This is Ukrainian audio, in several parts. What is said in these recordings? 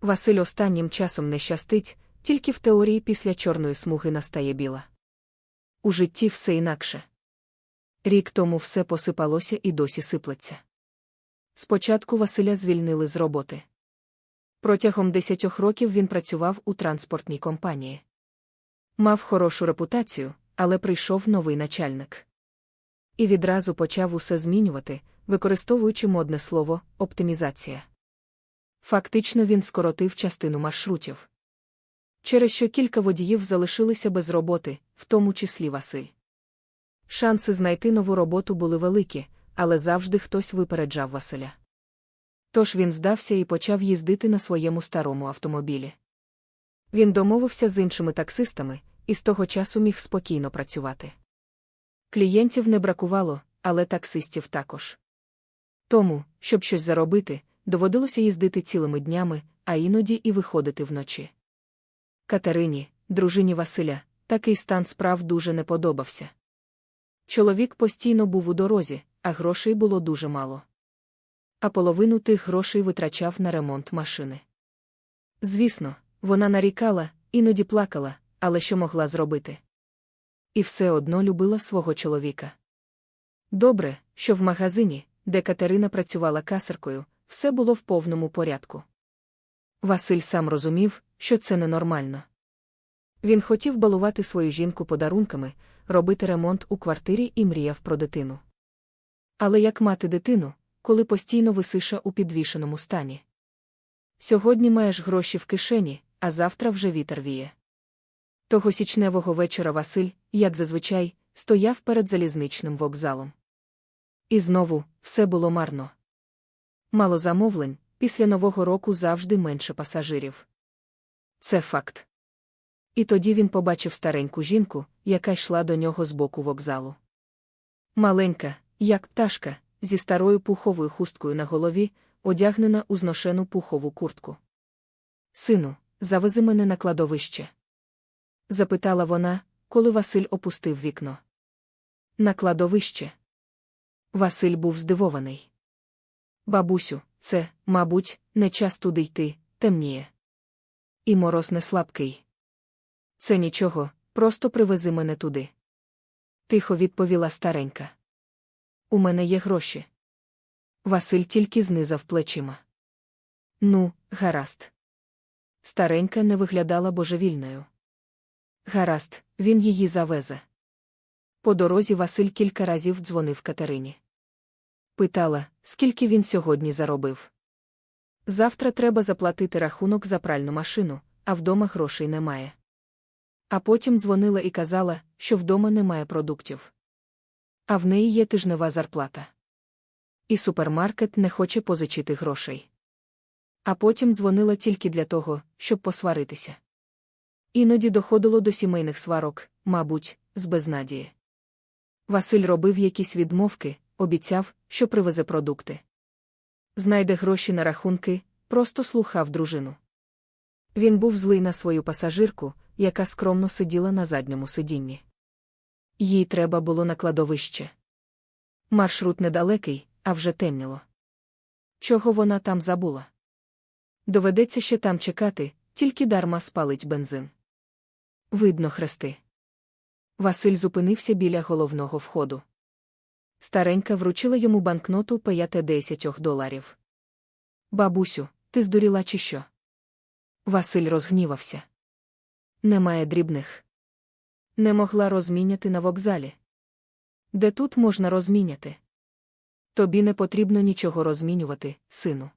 Василь останнім часом не щастить, тільки в теорії після чорної смуги настає біла. У житті все інакше. Рік тому все посипалося і досі сиплеться. Спочатку Василя звільнили з роботи. Протягом десятьох років він працював у транспортній компанії. Мав хорошу репутацію, але прийшов новий начальник. І відразу почав усе змінювати, використовуючи модне слово оптимізація. Фактично він скоротив частину маршрутів. Через що кілька водіїв залишилися без роботи, в тому числі Василь. Шанси знайти нову роботу були великі, але завжди хтось випереджав Василя. Тож він здався і почав їздити на своєму старому автомобілі. Він домовився з іншими таксистами і з того часу міг спокійно працювати. Клієнтів не бракувало, але таксистів також. Тому, щоб щось заробити, доводилося їздити цілими днями, а іноді і виходити вночі. Катерині, дружині Василя, такий стан справ дуже не подобався. Чоловік постійно був у дорозі, а грошей було дуже мало. А половину тих грошей витрачав на ремонт машини. Звісно, вона нарікала, іноді плакала, але що могла зробити? І все одно любила свого чоловіка. Добре, що в магазині, де Катерина працювала касаркою, все було в повному порядку. Василь сам розумів, що це ненормально. Він хотів балувати свою жінку подарунками, робити ремонт у квартирі і мріяв про дитину. Але як мати дитину, коли постійно висиша у підвішеному стані? Сьогодні маєш гроші в кишені, а завтра вже вітер віє. Того січневого вечора Василь, як зазвичай, стояв перед залізничним вокзалом. І знову все було марно. Мало замовлень, після Нового року завжди менше пасажирів. Це факт. І тоді він побачив стареньку жінку, яка йшла до нього з боку вокзалу. Маленька, як пташка, зі старою пуховою хусткою на голові, одягнена у зношену пухову куртку. Сину, завези мене на кладовище. запитала вона, коли Василь опустив вікно. На кладовище. Василь був здивований. Бабусю, це, мабуть, не час туди йти, темніє. І мороз не слабкий. Це нічого, просто привези мене туди. Тихо відповіла старенька. У мене є гроші. Василь тільки знизав плечима. Ну, гаразд. Старенька не виглядала божевільною. Гаразд, він її завезе. По дорозі Василь кілька разів дзвонив Катерині. Питала, скільки він сьогодні заробив. Завтра треба заплатити рахунок за пральну машину, а вдома грошей немає. А потім дзвонила і казала, що вдома немає продуктів. А в неї є тижнева зарплата. І супермаркет не хоче позичити грошей. А потім дзвонила тільки для того, щоб посваритися. Іноді доходило до сімейних сварок, мабуть, з безнадії. Василь робив якісь відмовки, обіцяв, що привезе продукти. Знайде гроші на рахунки, просто слухав дружину. Він був злий на свою пасажирку, яка скромно сиділа на задньому сидінні. Їй треба було на кладовище. Маршрут недалекий, а вже темніло. Чого вона там забула? Доведеться ще там чекати, тільки дарма спалить бензин. Видно хрести. Василь зупинився біля головного входу. Старенька вручила йому банкноту паяте 10 доларів. Бабусю, ти здуріла, чи що? Василь розгнівався. Немає дрібних. Не могла розміняти на вокзалі. Де тут можна розміняти? Тобі не потрібно нічого розмінювати, сину.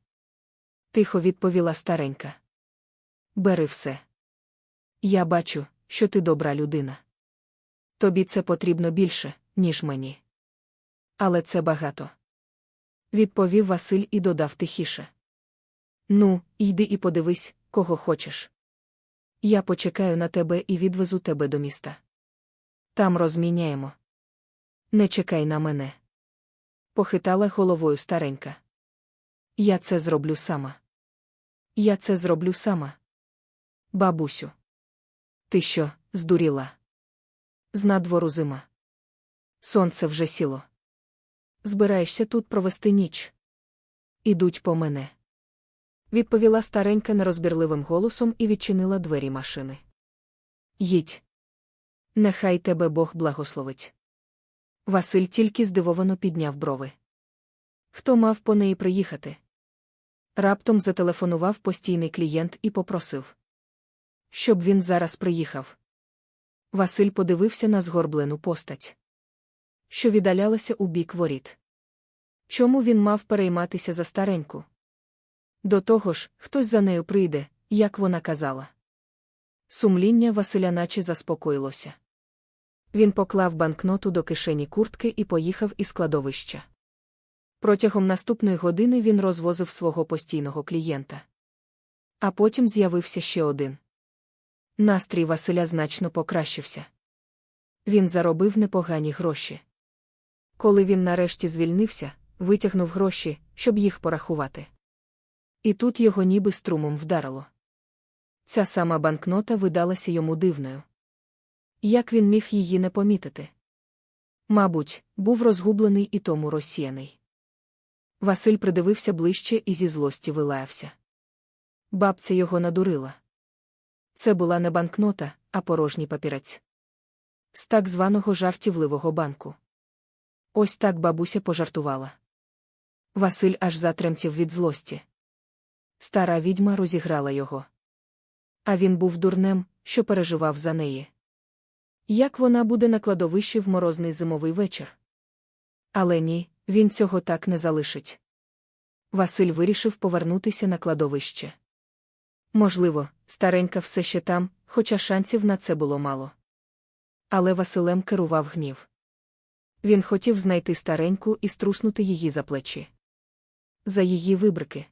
Тихо відповіла старенька. Бери все. Я бачу, що ти добра людина. Тобі це потрібно більше, ніж мені. Але це багато. Відповів Василь і додав тихіше. Ну, йди і подивись, кого хочеш. Я почекаю на тебе і відвезу тебе до міста. Там розміняємо. Не чекай на мене. Похитала головою старенька. Я це зроблю сама. Я це зроблю сама. Бабусю. Ти що, здуріла? З надвору зима. Сонце вже сіло. Збираєшся тут провести ніч. Ідуть по мене. відповіла старенька нерозбірливим голосом і відчинила двері машини. Їдь. Нехай тебе Бог благословить. Василь тільки здивовано підняв брови. Хто мав по неї приїхати? Раптом зателефонував постійний клієнт і попросив, щоб він зараз приїхав. Василь подивився на згорблену постать, що віддалялася у бік воріт. Чому він мав перейматися за стареньку? До того ж, хтось за нею прийде, як вона казала. Сумління Василя наче заспокоїлося. Він поклав банкноту до кишені куртки і поїхав із кладовища. Протягом наступної години він розвозив свого постійного клієнта. А потім з'явився ще один. Настрій Василя значно покращився. Він заробив непогані гроші. Коли він нарешті звільнився, витягнув гроші, щоб їх порахувати. І тут його ніби струмом вдарило. Ця сама банкнота видалася йому дивною. Як він міг її не помітити? Мабуть, був розгублений і тому розсіяний. Василь придивився ближче і зі злості вилаявся. Бабця його надурила. Це була не банкнота, а порожній папірець. З так званого жартівливого банку. Ось так бабуся пожартувала. Василь аж затремтів від злості. Стара відьма розіграла його. А він був дурнем, що переживав за неї. Як вона буде на кладовищі в морозний зимовий вечір? Але ні, він цього так не залишить. Василь вирішив повернутися на кладовище. Можливо, старенька все ще там, хоча шансів на це було мало. Але Василем керував гнів. Він хотів знайти стареньку і струснути її за плечі. За її вибрики.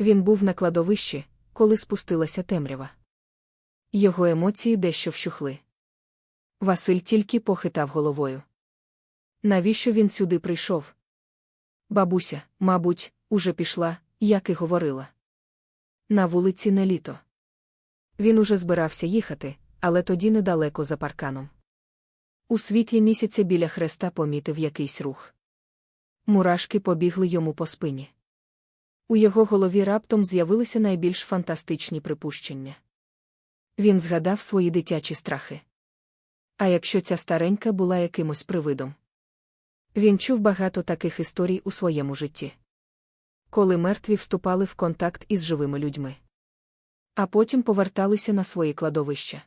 Він був на кладовищі, коли спустилася темрява. Його емоції дещо вщухли. Василь тільки похитав головою. Навіщо він сюди прийшов? Бабуся, мабуть, уже пішла, як і говорила. На вулиці не літо. Він уже збирався їхати, але тоді недалеко за парканом. У світлі місяця біля хреста помітив якийсь рух. Мурашки побігли йому по спині. У його голові раптом з'явилися найбільш фантастичні припущення. Він згадав свої дитячі страхи. А якщо ця старенька була якимось привидом? Він чув багато таких історій у своєму житті. Коли мертві вступали в контакт із живими людьми. А потім поверталися на свої кладовища.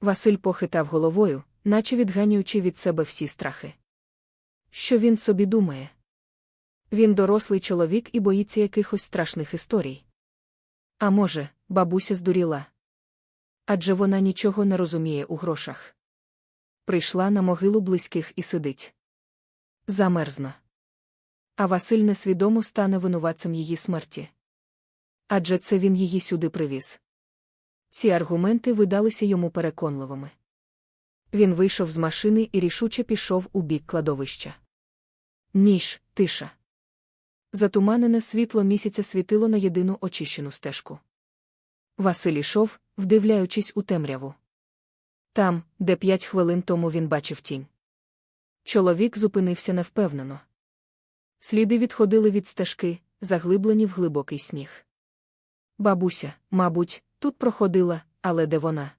Василь похитав головою, наче відганюючи від себе всі страхи. Що він собі думає? Він дорослий чоловік і боїться якихось страшних історій. А може, бабуся здуріла. Адже вона нічого не розуміє у грошах. Прийшла на могилу близьких і сидить. Замерзна. А Василь несвідомо стане винуватцем її смерті. Адже це він її сюди привіз. Ці аргументи видалися йому переконливими. Він вийшов з машини і рішуче пішов у бік кладовища. Ніж, тиша. Затуманене світло місяця світило на єдину очищену стежку. Василь ішов, вдивляючись у темряву. Там, де п'ять хвилин тому він бачив тінь. Чоловік зупинився невпевнено. Сліди відходили від стежки, заглиблені в глибокий сніг. Бабуся, мабуть, тут проходила, але де вона?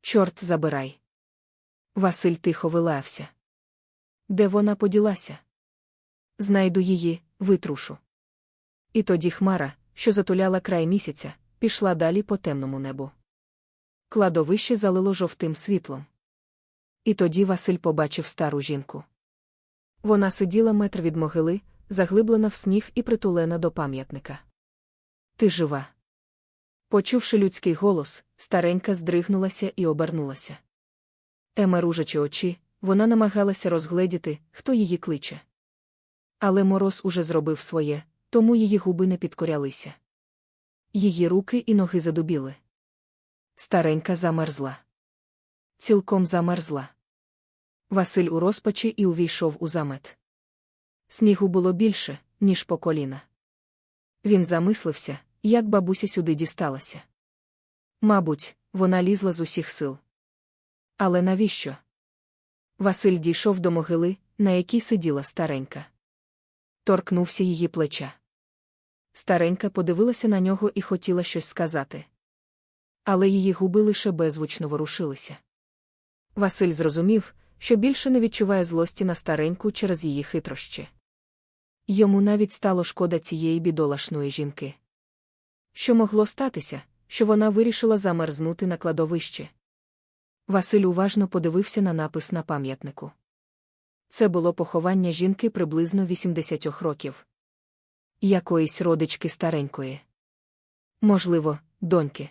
Чорт забирай. Василь тихо вилаявся. Де вона поділася? Знайду її, витрушу. І тоді хмара, що затуляла край місяця, пішла далі по темному небу. Кладовище залило жовтим світлом. І тоді Василь побачив стару жінку. Вона сиділа метр від могили, заглиблена в сніг і притулена до пам'ятника. Ти жива. Почувши людський голос, старенька здригнулася і обернулася. Емеружачи очі, вона намагалася розгледіти, хто її кличе. Але мороз уже зробив своє, тому її губи не підкорялися. Її руки і ноги задубіли. Старенька замерзла. Цілком замерзла. Василь у розпачі і увійшов у замет. Снігу було більше, ніж по коліна. Він замислився, як бабуся сюди дісталася. Мабуть, вона лізла з усіх сил. Але навіщо? Василь дійшов до могили, на якій сиділа старенька. Торкнувся її плеча. Старенька подивилася на нього і хотіла щось сказати. Але її губи лише беззвучно ворушилися. Василь зрозумів, що більше не відчуває злості на стареньку через її хитрощі. Йому навіть стало шкода цієї бідолашної жінки. Що могло статися, що вона вирішила замерзнути на кладовищі? Василь уважно подивився на напис на пам'ятнику. Це було поховання жінки приблизно 80 років. Якоїсь родички старенької. Можливо, доньки.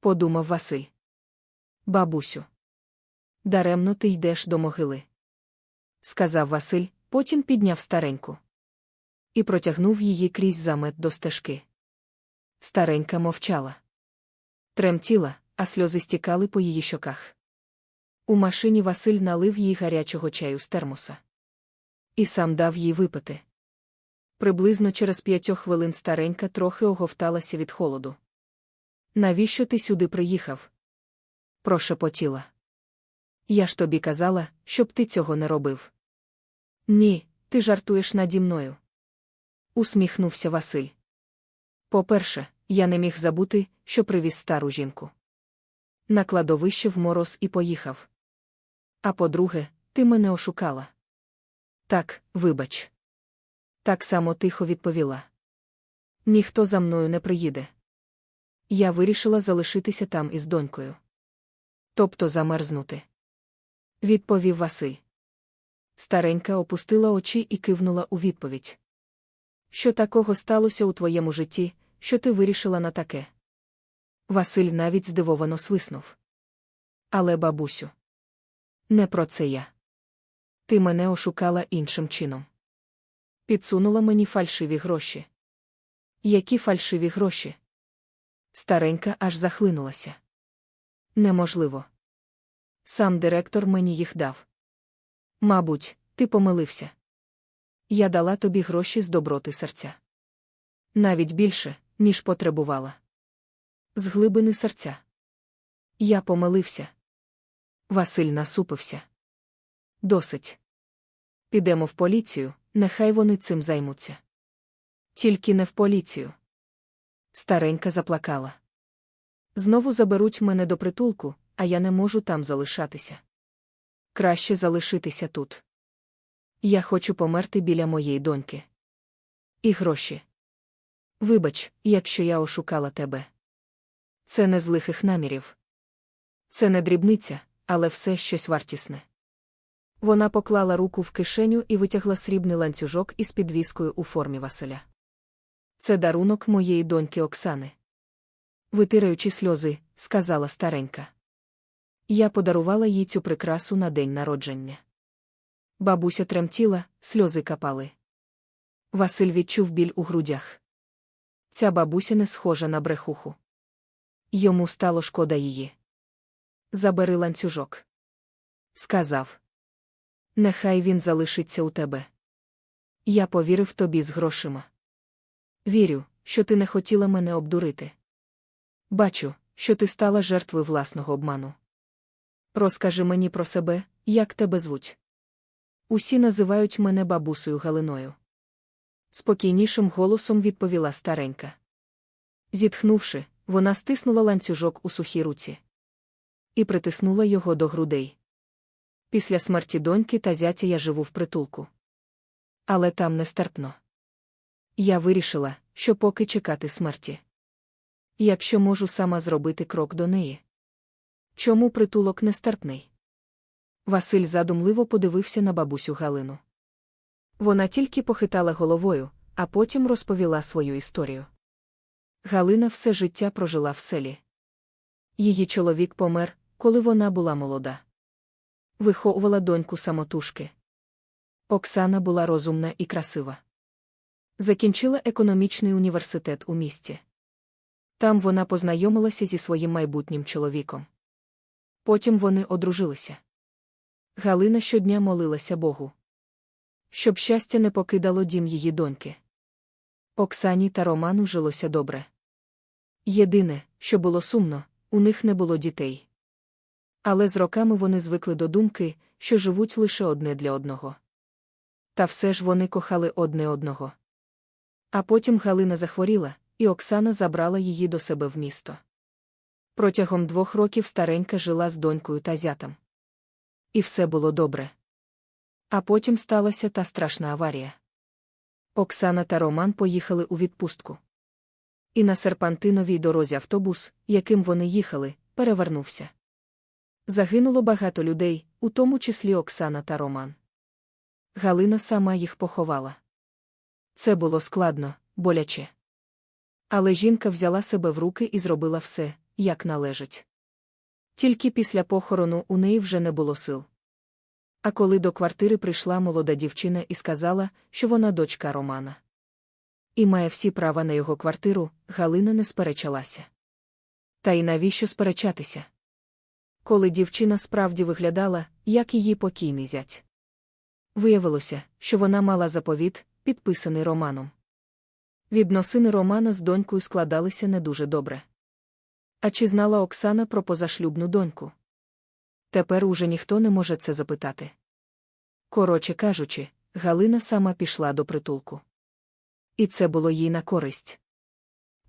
Подумав Василь. Бабусю. Даремно ти йдеш до могили. Сказав Василь, потім підняв стареньку. І протягнув її крізь замет до стежки. Старенька мовчала. Тремтіла, а сльози стікали по її щоках. У машині Василь налив їй гарячого чаю з термоса. І сам дав їй випити. Приблизно через п'ятьох хвилин старенька трохи оговталася від холоду. Навіщо ти сюди приїхав? Прошепотіла. Я ж тобі казала, щоб ти цього не робив. Ні, ти жартуєш наді мною. Усміхнувся Василь. По-перше, я не міг забути, що привіз стару жінку. На кладовище в мороз і поїхав. А по-друге, ти мене ошукала. Так, вибач. Так само тихо відповіла. Ніхто за мною не приїде. Я вирішила залишитися там із донькою. Тобто замерзнути. Відповів Василь. Старенька опустила очі і кивнула у відповідь. Що такого сталося у твоєму житті, що ти вирішила на таке? Василь навіть здивовано свиснув. Але, бабусю, не про це я. Ти мене ошукала іншим чином. Підсунула мені фальшиві гроші. Які фальшиві гроші? Старенька аж захлинулася. Неможливо. Сам директор мені їх дав. Мабуть, ти помилився. Я дала тобі гроші з доброти серця. Навіть більше, ніж потребувала. З глибини серця. Я помилився. Василь насупився. Досить. Підемо в поліцію, нехай вони цим займуться. Тільки не в поліцію. Старенька заплакала. Знову заберуть мене до притулку, а я не можу там залишатися. Краще залишитися тут. Я хочу померти біля моєї доньки. І гроші. Вибач, якщо я ошукала тебе. Це не з лихих намірів. Це не дрібниця, але все щось вартісне. Вона поклала руку в кишеню і витягла срібний ланцюжок із підвіскою у формі Василя. Це дарунок моєї доньки Оксани. Витираючи сльози, сказала старенька. Я подарувала їй цю прикрасу на день народження. Бабуся тремтіла, сльози капали. Василь відчув біль у грудях. Ця бабуся не схожа на брехуху. Йому стало шкода її. Забери ланцюжок. Сказав. Нехай він залишиться у тебе. Я повірив тобі з грошима. Вірю, що ти не хотіла мене обдурити. Бачу, що ти стала жертвою власного обману. Розкажи мені про себе, як тебе звуть. Усі називають мене бабусею Галиною. Спокійнішим голосом відповіла старенька. Зітхнувши, вона стиснула ланцюжок у сухій руці і притиснула його до грудей. Після смерті доньки та зятя я живу в притулку. Але там нестерпно. Я вирішила, що поки чекати смерті. Якщо можу сама зробити крок до неї. Чому притулок нестерпний? Василь задумливо подивився на бабусю Галину. Вона тільки похитала головою, а потім розповіла свою історію. Галина все життя прожила в селі. Її чоловік помер, коли вона була молода. Виховувала доньку самотужки. Оксана була розумна і красива. Закінчила економічний університет у місті. Там вона познайомилася зі своїм майбутнім чоловіком. Потім вони одружилися. Галина щодня молилася Богу. Щоб щастя не покидало дім її доньки. Оксані та Роману жилося добре. Єдине, що було сумно, у них не було дітей. Але з роками вони звикли до думки, що живуть лише одне для одного. Та все ж вони кохали одне одного. А потім Галина захворіла, і Оксана забрала її до себе в місто. Протягом двох років старенька жила з донькою та зятем. І все було добре. А потім сталася та страшна аварія. Оксана та Роман поїхали у відпустку. І на серпантиновій дорозі автобус, яким вони їхали, перевернувся. Загинуло багато людей, у тому числі Оксана та Роман. Галина сама їх поховала. Це було складно, боляче. Але жінка взяла себе в руки і зробила все, як належить. Тільки після похорону у неї вже не було сил. А коли до квартири прийшла молода дівчина і сказала, що вона дочка Романа. І має всі права на його квартиру, Галина не сперечалася. Та й навіщо сперечатися? Коли дівчина справді виглядала, як її покійний зять. Виявилося, що вона мала заповіт, підписаний Романом. Відносини Романа з донькою складалися не дуже добре. А чи знала Оксана про позашлюбну доньку? Тепер уже ніхто не може це запитати. Коротше кажучи, Галина сама пішла до притулку. І це було їй на користь.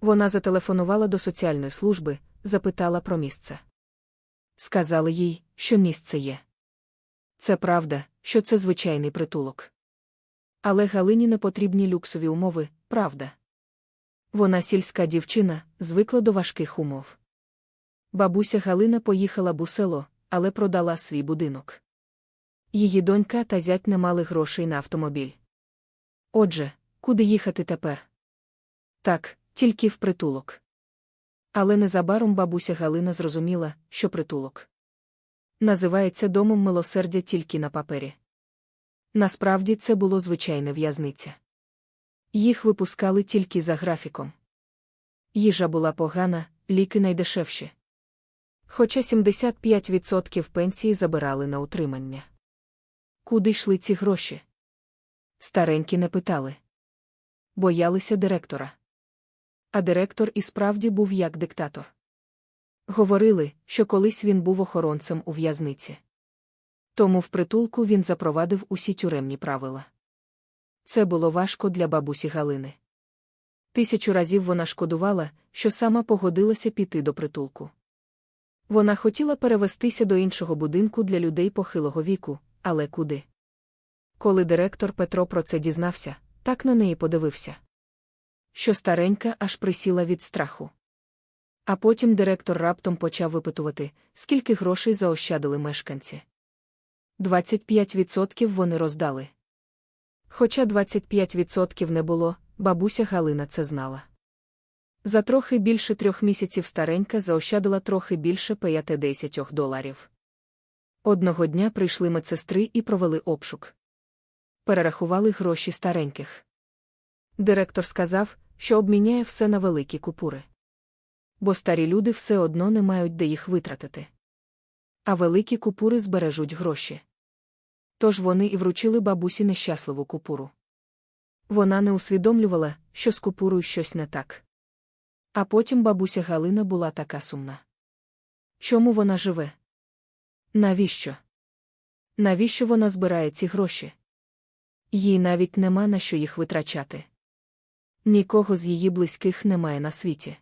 Вона зателефонувала до соціальної служби, запитала про місце. Сказали їй, що місце є. Це правда, що це звичайний притулок. Але Галині не потрібні люксові умови, правда. Вона сільська дівчина, звикла до важких умов. Бабуся Галина поїхала б у село, але продала свій будинок. Її донька та зять не мали грошей на автомобіль. Отже, куди їхати тепер? Так, тільки в притулок. Але незабаром бабуся Галина зрозуміла, що притулок називається домом милосердя тільки на папері. Насправді це було звичайне в'язниця. Їх випускали тільки за графіком. Їжа була погана, ліки найдешевші. Хоча 75% пенсії забирали на утримання. Куди йшли ці гроші? Старенькі не питали. Боялися директора. А директор і справді був як диктатор. Говорили, що колись він був охоронцем у в'язниці. Тому в притулку він запровадив усі тюремні правила. Це було важко для бабусі Галини. Тисячу разів вона шкодувала, що сама погодилася піти до притулку. Вона хотіла перевестися до іншого будинку для людей похилого віку, але куди? Коли директор Петро про це дізнався, так на неї подивився. Що старенька аж присіла від страху. А потім директор раптом почав випитувати, скільки грошей заощадили мешканці. 25% вони роздали. Хоча 25% не було, бабуся Галина це знала. За трохи більше трьох місяців старенька заощадила трохи більше 5-10 доларів. Одного дня прийшли медсестри і провели обшук. Перерахували гроші стареньких. Директор сказав, що обміняє все на великі купури. Бо старі люди все одно не мають де їх витратити. А великі купури збережуть гроші. Тож вони і вручили бабусі нещасливу купуру. Вона не усвідомлювала, що з купурою щось не так. А потім бабуся Галина була така сумна. Чому вона живе? Навіщо? Навіщо вона збирає ці гроші? Їй навіть нема на що їх витрачати. Нікого з її близьких немає на світі.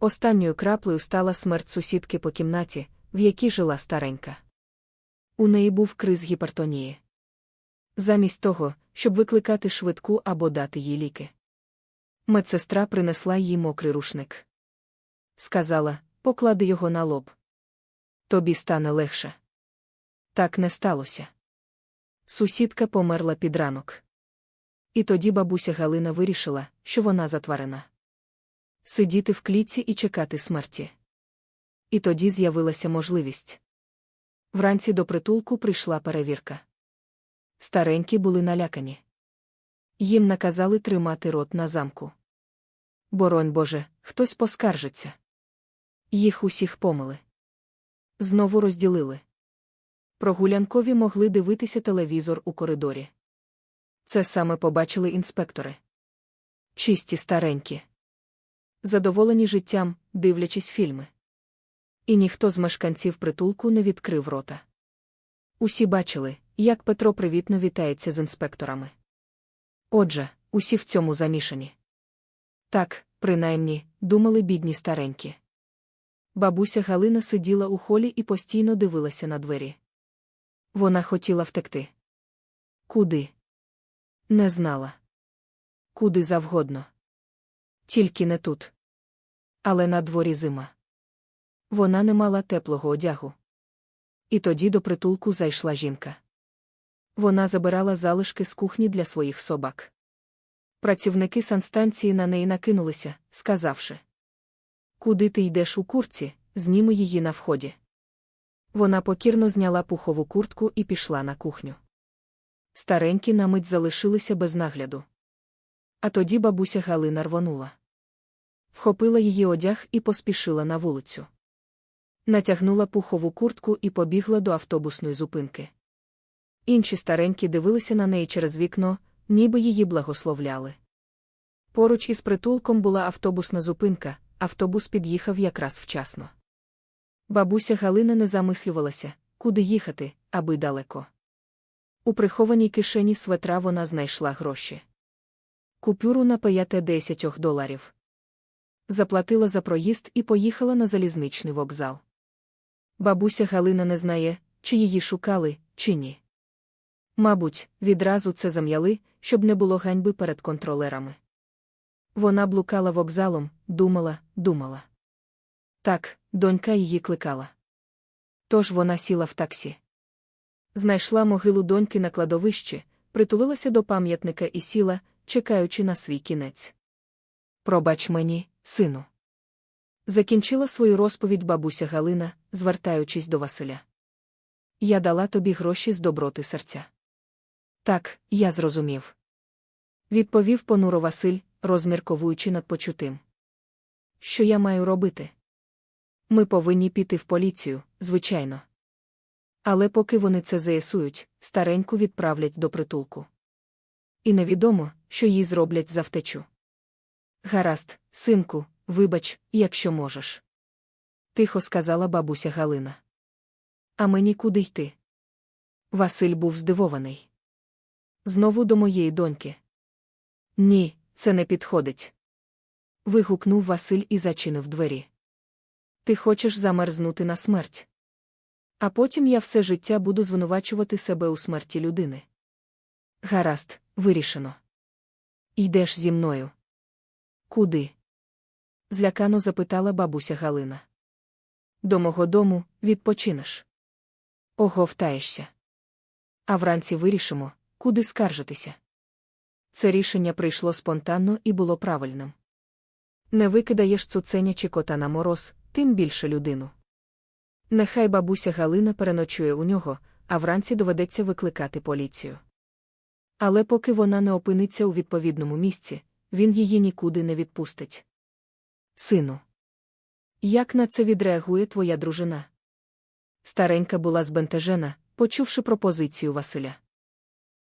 Останньою краплею стала смерть сусідки по кімнаті, в якій жила старенька. У неї був криз гіпертонії. Замість того, щоб викликати швидку або дати їй ліки. Медсестра принесла їй мокрий рушник. Сказала поклади його на лоб. Тобі стане легше. Так не сталося. Сусідка померла під ранок. І тоді бабуся Галина вирішила, що вона затварена. Сидіти в клітці і чекати смерті. І тоді з'явилася можливість. Вранці до притулку прийшла перевірка. Старенькі були налякані. Їм наказали тримати рот на замку. Боронь Боже, хтось поскаржиться. Їх усіх помили. Знову розділили. Прогулянкові могли дивитися телевізор у коридорі. Це саме побачили інспектори. Чисті старенькі. Задоволені життям, дивлячись фільми. І ніхто з мешканців притулку не відкрив рота. Усі бачили, як Петро привітно вітається з інспекторами. Отже, усі в цьому замішані. Так, принаймні, думали бідні старенькі. Бабуся Галина сиділа у холі і постійно дивилася на двері. Вона хотіла втекти. Куди? Не знала. Куди завгодно. Тільки не тут. Але на дворі зима. Вона не мала теплого одягу. І тоді до притулку зайшла жінка. Вона забирала залишки з кухні для своїх собак. Працівники санстанції на неї накинулися, сказавши: Куди ти йдеш у курці, зніми її на вході. Вона покірно зняла пухову куртку і пішла на кухню. Старенькі на мить залишилися без нагляду. А тоді бабуся Галина рвонула. Вхопила її одяг і поспішила на вулицю. Натягнула пухову куртку і побігла до автобусної зупинки. Інші старенькі дивилися на неї через вікно, ніби її благословляли. Поруч із притулком була автобусна зупинка, автобус під'їхав якраз вчасно. Бабуся Галина не замислювалася, куди їхати, аби далеко. У прихованій кишені светра вона знайшла гроші. Купюру на 5-10 доларів. Заплатила за проїзд і поїхала на залізничний вокзал. Бабуся Галина не знає, чи її шукали, чи ні. Мабуть, відразу це зам'яли, щоб не було ганьби перед контролерами. Вона блукала вокзалом, думала, думала. Так, донька її кликала. Тож вона сіла в таксі. Знайшла могилу доньки на кладовищі, притулилася до пам'ятника і сіла, чекаючи на свій кінець. Пробач мені, сину. Закінчила свою розповідь бабуся Галина, звертаючись до Василя. Я дала тобі гроші з доброти серця. Так, я зрозумів. Відповів понуро Василь, розмірковуючи над почутим. Що я маю робити? Ми повинні піти в поліцію, звичайно. Але поки вони це заясують, стареньку відправлять до притулку. І невідомо, що їй зроблять за втечу. Гаразд, синку, вибач, якщо можеш. Тихо сказала бабуся Галина. А мені куди йти? Василь був здивований. Знову до моєї доньки. Ні, це не підходить. Вигукнув Василь і зачинив двері. Ти хочеш замерзнути на смерть. А потім я все життя буду звинувачувати себе у смерті людини. Гаразд, вирішено. Йдеш зі мною. Куди? злякано запитала бабуся Галина. До мого дому відпочинеш. Оговтаєшся. А вранці вирішимо, куди скаржитися. Це рішення прийшло спонтанно і було правильним. Не викидаєш цуценя чи кота на мороз, тим більше людину. Нехай бабуся Галина переночує у нього, а вранці доведеться викликати поліцію. Але поки вона не опиниться у відповідному місці, він її нікуди не відпустить. Сину, як на це відреагує твоя дружина? Старенька була збентежена, почувши пропозицію Василя.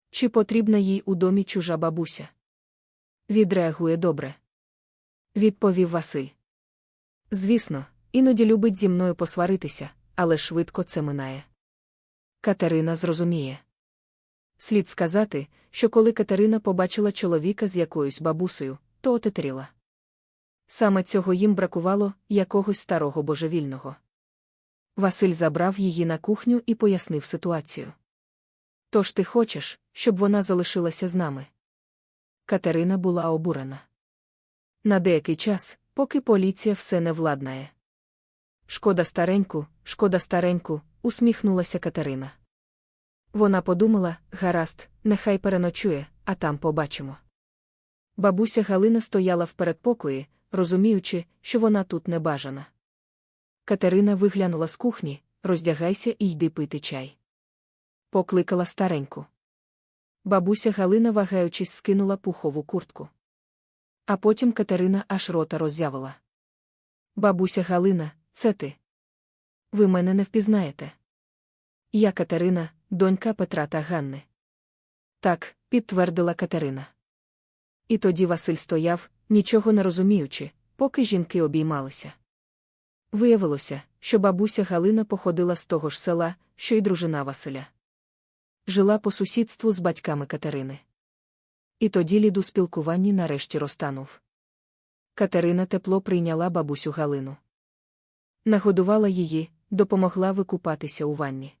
Чи потрібна їй у домі чужа бабуся? Відреагує добре. Відповів Василь. Звісно, іноді любить зі мною посваритися, але швидко це минає. Катерина зрозуміє. Слід сказати, що коли Катерина побачила чоловіка з якоюсь бабусею, то отетріла. Саме цього їм бракувало якогось старого божевільного. Василь забрав її на кухню і пояснив ситуацію. Тож ти хочеш, щоб вона залишилася з нами? Катерина була обурена. На деякий час, поки поліція все не владнає. Шкода стареньку, шкода стареньку, усміхнулася Катерина. Вона подумала гаразд, нехай переночує, а там побачимо. Бабуся Галина стояла в передпокої, розуміючи, що вона тут не бажана. Катерина виглянула з кухні, роздягайся і йди пити чай. Покликала стареньку. Бабуся Галина, вагаючись, скинула пухову куртку. А потім Катерина аж рота роззявила. Бабуся Галина, це ти. Ви мене не впізнаєте. Я Катерина, донька Петра та Ганни. Так, підтвердила Катерина. І тоді Василь стояв, нічого не розуміючи, поки жінки обіймалися. Виявилося, що бабуся Галина походила з того ж села, що й дружина Василя. Жила по сусідству з батьками Катерини. І тоді лід у спілкуванні нарешті розтанув. Катерина тепло прийняла бабусю Галину. Нагодувала її, допомогла викупатися у ванні.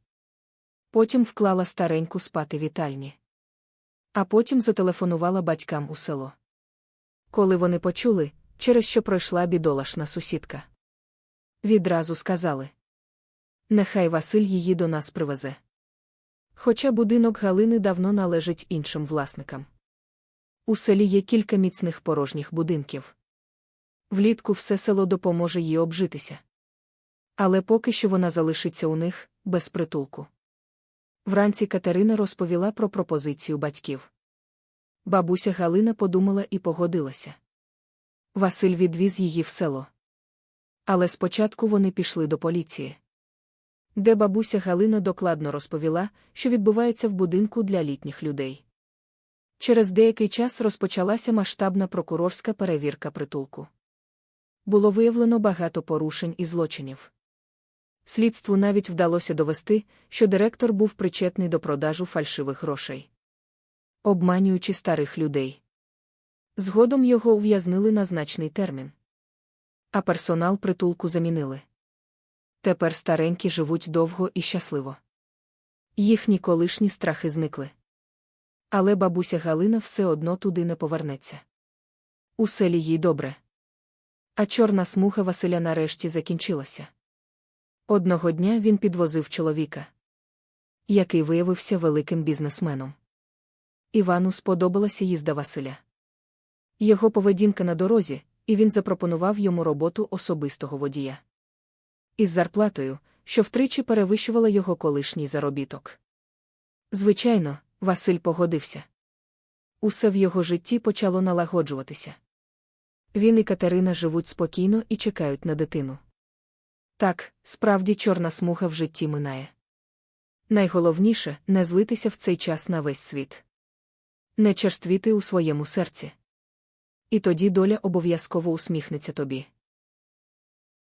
Потім вклала стареньку спати вітальні. А потім зателефонувала батькам у село. Коли вони почули, через що пройшла бідолашна сусідка. Відразу сказали: Нехай Василь її до нас привезе. Хоча будинок Галини давно належить іншим власникам. У селі є кілька міцних порожніх будинків. Влітку все село допоможе їй обжитися. Але поки що вона залишиться у них без притулку. Вранці Катерина розповіла про пропозицію батьків. Бабуся Галина подумала і погодилася. Василь відвіз її в село. Але спочатку вони пішли до поліції. Де бабуся Галина докладно розповіла, що відбувається в будинку для літніх людей. Через деякий час розпочалася масштабна прокурорська перевірка притулку. Було виявлено багато порушень і злочинів. Слідству навіть вдалося довести, що директор був причетний до продажу фальшивих грошей, обманюючи старих людей. Згодом його ув'язнили на значний термін. А персонал притулку замінили. Тепер старенькі живуть довго і щасливо. Їхні колишні страхи зникли. Але бабуся Галина все одно туди не повернеться. У селі їй добре. А чорна смуга Василя нарешті закінчилася. Одного дня він підвозив чоловіка, який виявився великим бізнесменом. Івану сподобалася їзда Василя. Його поведінка на дорозі, і він запропонував йому роботу особистого водія. Із зарплатою, що втричі перевищувала його колишній заробіток. Звичайно, Василь погодився. Усе в його житті почало налагоджуватися. Він і Катерина живуть спокійно і чекають на дитину. Так, справді чорна смуга в житті минає. Найголовніше не злитися в цей час на весь світ. Не черствіти у своєму серці. І тоді доля обов'язково усміхнеться тобі.